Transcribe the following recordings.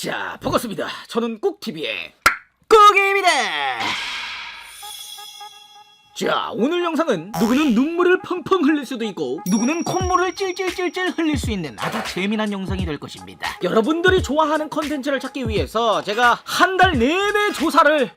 자, 반갑습니다. 저는 꾹TV의 꾹입니다. 자, 오늘 영상은 누구는 눈물을 펑펑 흘릴 수도 있고 누구는 콧물을 찔찔찔찔 흘릴 수 있는 아주 재미난 영상이 될 것입니다. 여러분들이 좋아하는 컨텐츠를 찾기 위해서 제가 한 달 내내 조사를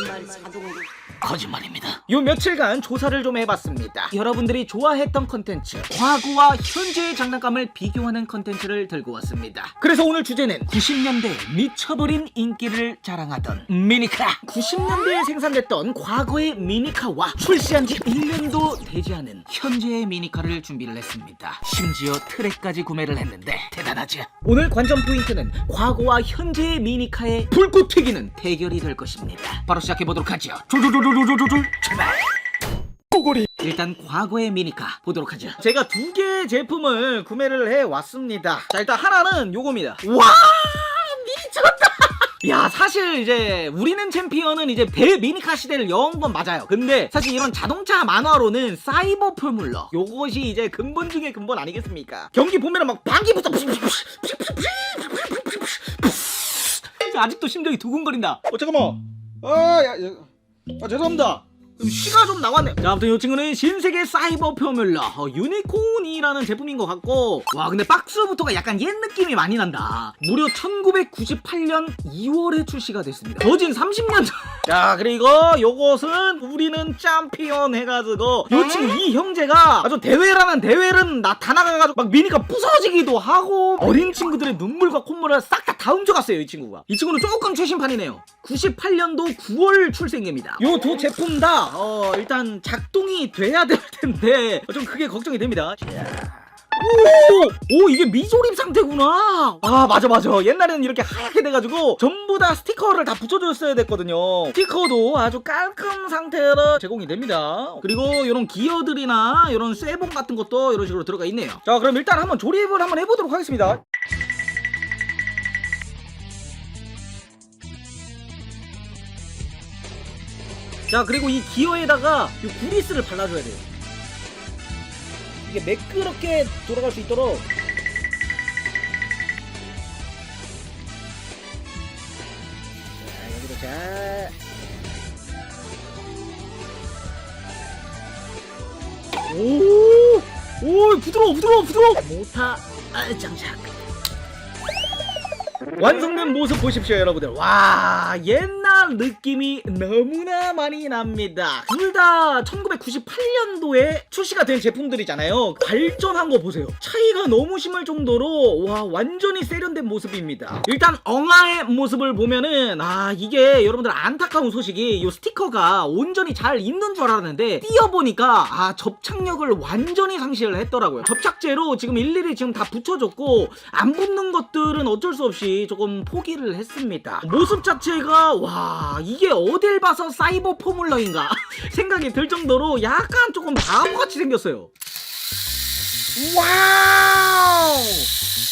거짓말 자동으로 거짓말입니다. 요 며칠간 조사를 좀 해봤습니다. 여러분들이 좋아했던 컨텐츠, 과거와 현재의 장난감을 비교하는 컨텐츠를 들고 왔습니다. 그래서 오늘 주제는 90년대 미쳐버린 인기를 자랑하던 미니카. 90년대에 생산됐던 과거의 미니카와 출시한 지 1년도 되지 않은 현재의 미니카를 준비를 했습니다. 심지어 트랙까지 구매를 했는데 대단하죠. 오늘 관전 포인트는 과거와 현재의 미니카의 불꽃 튀기는 대결이 될 것입니다. 바로 시작해보도록 하죠. 졸 졸졸졸졸졸 출발! 꼬골이 일단 과거의 미니카 보도록 하죠 제가 두 개의 제품을 구매를 해왔습니다 자 일단 하나는 요겁니다 와 미쳤다 야 사실 이제 우리는 챔피언은 이제 대미니카 시대를 여은 건 맞아요 근데 사실 이런 자동차 만화로는 사이버 포뮬러 요것이 이제 근본 중의 근본 아니겠습니까 경기 보면은 막 방귀부터 아직도 심장이 두근거린다 어 잠깐만 아야 아 죄송합니다 좀 쉬가 좀 나왔네. 자, 아무튼 이 친구는 신세계 사이버 포뮬러 어, 유니콘이라는 제품인 것 같고, 와 근데 박스부터가 약간 옛 느낌이 많이 난다. 무려 1998년 2월에 출시가 됐습니다. 거진 30년 전. 자, 그리고 요것은 우리는 짬피언 해가지고 요 친구 이 형제가 아주 대회라는 대회는 나타나가가지고 막 미니가 부서지기도 하고 어린 친구들의 눈물과 콧물을 싹 다다 훔쳐갔어요 이 친구가. 이 친구는 조금 최신판이네요. 98년도 9월 출생입니다. 요 두 제품 다 어, 일단 작동이 돼야 될 텐데 좀 크게 걱정이 됩니다. 오! 오 이게 미조립 상태구나 아 맞아 맞아 옛날에는 이렇게 하얗게 돼가지고 전부 다 스티커를 다 붙여줬어야 됐거든요 스티커도 아주 깔끔 상태로 제공이 됩니다 그리고 이런 기어들이나 이런 쇠봉 같은 것도 이런 식으로 들어가 있네요 자 그럼 일단 한번 조립을 한번 해보도록 하겠습니다 자 그리고 이 기어에다가 이 구리스를 발라줘야 돼요. 이게 매끄럽게 돌아갈 수 있도록 자 여기도 자 오! 오 부드러워 부드러워 부드러워! 모타 아, 장착 완성된 모습 보십시오 여러분들. 와 옛날 느낌이 너무나 많이 납니다. 둘 다 1998년도에 출시가 된 제품들이잖아요. 발전한 거 보세요. 차이가 너무 심할 정도로 와 완전히 세련된 모습입니다. 일단 엉아의 모습을 보면은 아 이게 여러분들 안타까운 소식이 이 스티커가 온전히 잘 있는 줄 알았는데 띄어보니까 아 접착력을 완전히 상실을 했더라고요. 접착제로 지금 일일이 지금 다 붙여줬고 안 붙는 것들은 어쩔 수 없이 조금 포기를 했습니다. 모습 자체가 와 이게 어딜 봐서 사이버 포뮬러인가 생각이 들 정도로 약간 조금 바보같이 생겼어요. 와우!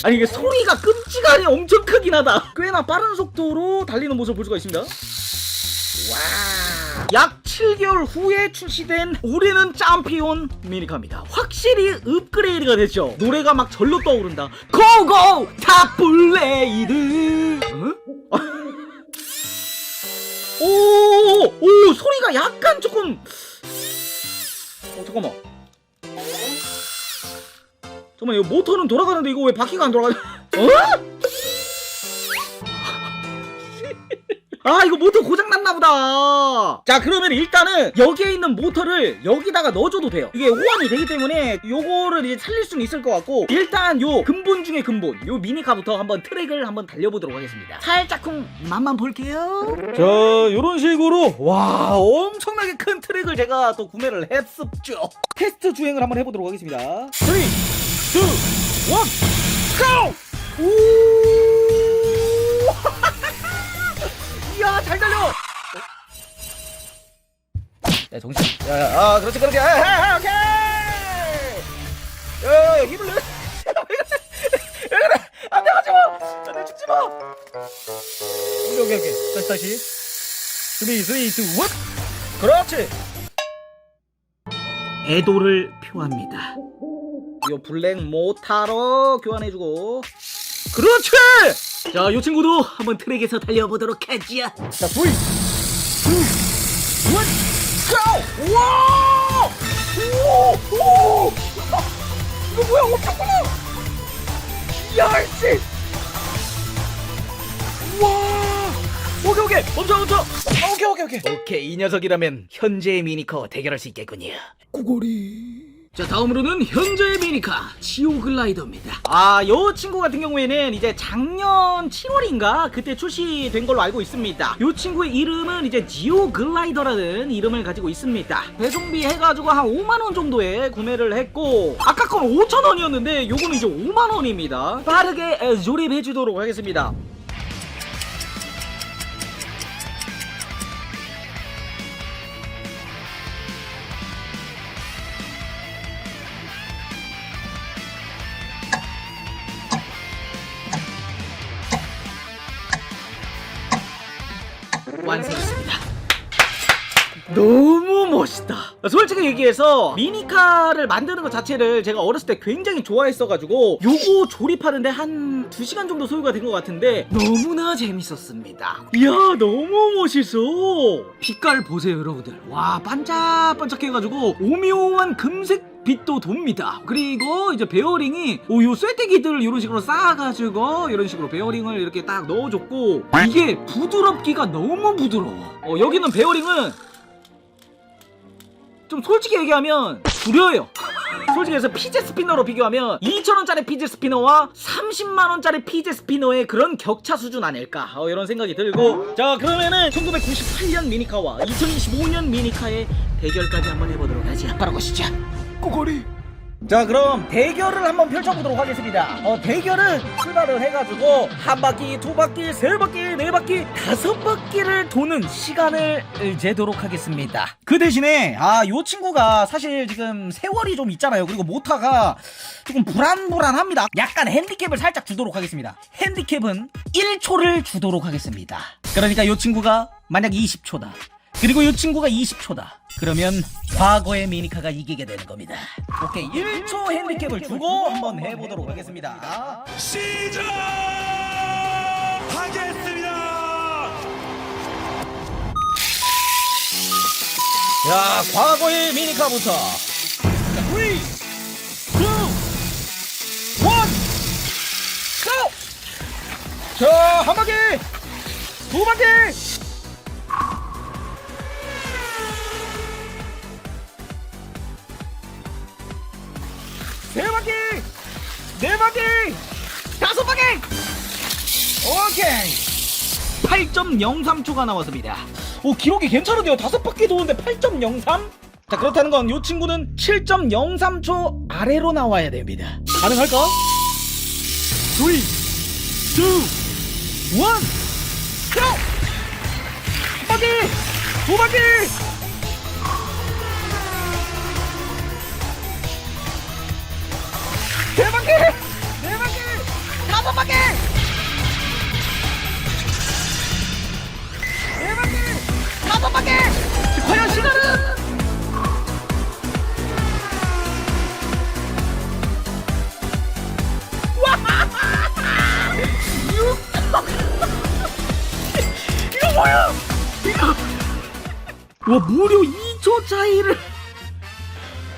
아니 이게 소리가 끔찍하니 엄청 크긴 하다. 꽤나 빠른 속도로 달리는 모습을 볼 수가 있습니다. 와. 약 7개월 후에 출시된 우리는 짬피온 미니카입니다. 확실히 업그레이드가 됐죠. 노래가 막 절로 떠오른다. 고고 탑블레이드. 어? 오, 오 소리가 약간 조금. 어 잠깐만. 잠깐만 이거 모터는 돌아가는데 이거 왜 바퀴가 안 돌아가? 어? 아 이거 모터 고장 났나 보다. 자 그러면 일단은 여기에 있는 모터를 여기다가 넣어줘도 돼요. 이게 호환이 되기 때문에 요거를 이제 살릴 수는 있을 것 같고 일단 요 근본 중에 근본 요 미니카부터 한번 트랙을 한번 달려보도록 하겠습니다. 살짝쿵 맛만 볼게요. 자 요런 식으로. 와 엄청나게 큰 트랙을 제가 또 구매를 했었죠. 테스트 주행을 한번 해보도록 하겠습니다. 3 2 1 GO! 오! 잘 달려. 야 정신. 야야 아 그렇지 그렇게. 야, 야, 야, 오케이. 야, 야, 야 힘을 내. 왜 그래? 안돼 가지 마. 안돼 죽지 마. 오케이 오케이 오케이. 다시 다시. 3 3 2 1. 그렇지. 애도를 표합니다. 이 블랙 모타로 교환해주고. 그렇지. 자, 요 친구도 한번 트랙에서 달려보도록 하지야. 자, 3, 2, 1, 고! 와! 오! 오! 이거 뭐야, 엄청 빨라! 열시! 와! 오케이, 오케이! 멈춰, 멈춰! 아, 오케이, 오케이, 오케이. 오케이, 이 녀석이라면 현재의 미니커 대결할 수 있겠군요. 고고리. 자 다음으로는 현재의 미니카 지오글라이더입니다. 아 요 친구 같은 경우에는 이제 작년 7월인가 그때 출시된 걸로 알고 있습니다. 요 친구의 이름은 이제 지오글라이더라는 이름을 가지고 있습니다. 배송비 해가지고 한 5만 원 정도에 구매를 했고 아까 건 5천 원이었는데 요거는 이제 5만 원입니다. 빠르게 에, 조립해 주도록 하겠습니다. 너무 멋있다. 솔직히 얘기해서 미니카를 만드는 것 자체를 제가 어렸을 때 굉장히 좋아했어가지고 요거 조립하는데 한 2시간 정도 소요가 된 것 같은데 너무나 재밌었습니다. 이야 너무 멋있어. 빛깔 보세요 여러분들. 와 반짝반짝해가지고 오묘한 금색 빛도 돕니다. 그리고 이제 베어링이 오, 요 쇠대기들 이런 식으로 쌓아가지고 이런 식으로 베어링을 이렇게 딱 넣어줬고 이게 부드럽기가 너무 부드러워. 어, 여기는 베어링은 좀 솔직히 얘기하면 구려요. 솔직히 해서 피제 스피너로 비교하면 2,000원짜리 피제 스피너와 30만원짜리 피제 스피너의 그런 격차 수준 아닐까 어, 이런 생각이 들고 자 그러면은 1998년 미니카와 2025년 미니카의 대결까지 한번 해보도록 하지 바로 가시죠 고고리. 자 그럼 대결을 한번 펼쳐보도록 하겠습니다. 어 대결은 출발을 해가지고 한 바퀴 두 바퀴 세 바퀴 네 바퀴 다섯 바퀴를 도는 시간을 재도록 하겠습니다. 그 대신에 아 요 친구가 사실 지금 세월이 좀 있잖아요. 그리고 모타가 조금 불안불안합니다. 약간 핸디캡을 살짝 주도록 하겠습니다. 핸디캡은 1초를 주도록 하겠습니다. 그러니까 요 친구가 만약 20초다 그리고 이 친구가 20초다. 그러면 과거의 미니카가 이기게 되는 겁니다. 오케이, 1초 핸디캡을 주고 한번 해보도록 하겠습니다. 시작하겠습니다. 자, 과거의 미니카부터. 자, 3, 2, 1, go! 자, 한 바퀴! 두 바퀴! 바퀴! 다섯 바퀴! 오케이! 8.03초가 나왔습니다. 오, 기록이 괜찮은데요? 다섯 바퀴 도는데 8.03? 자, 그렇다는 건 이 친구는 7.03초 아래로 나와야 됩니다. 가능할까? 3, 2, 1, 고! 한 바퀴! 두 바퀴! 와 무려 2초 차이를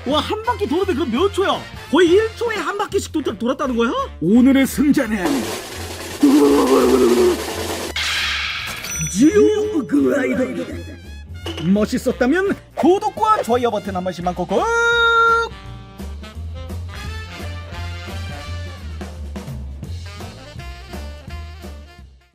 와 한 바퀴 도는데 그럼 몇 초야? 거의 1초에 한 바퀴씩 도, 돌았다는 거야? 오늘의 승자는 지오 글라이더입니다 멋있었다면 구독과 좋아요 버튼 한 번씩만 꾹꾹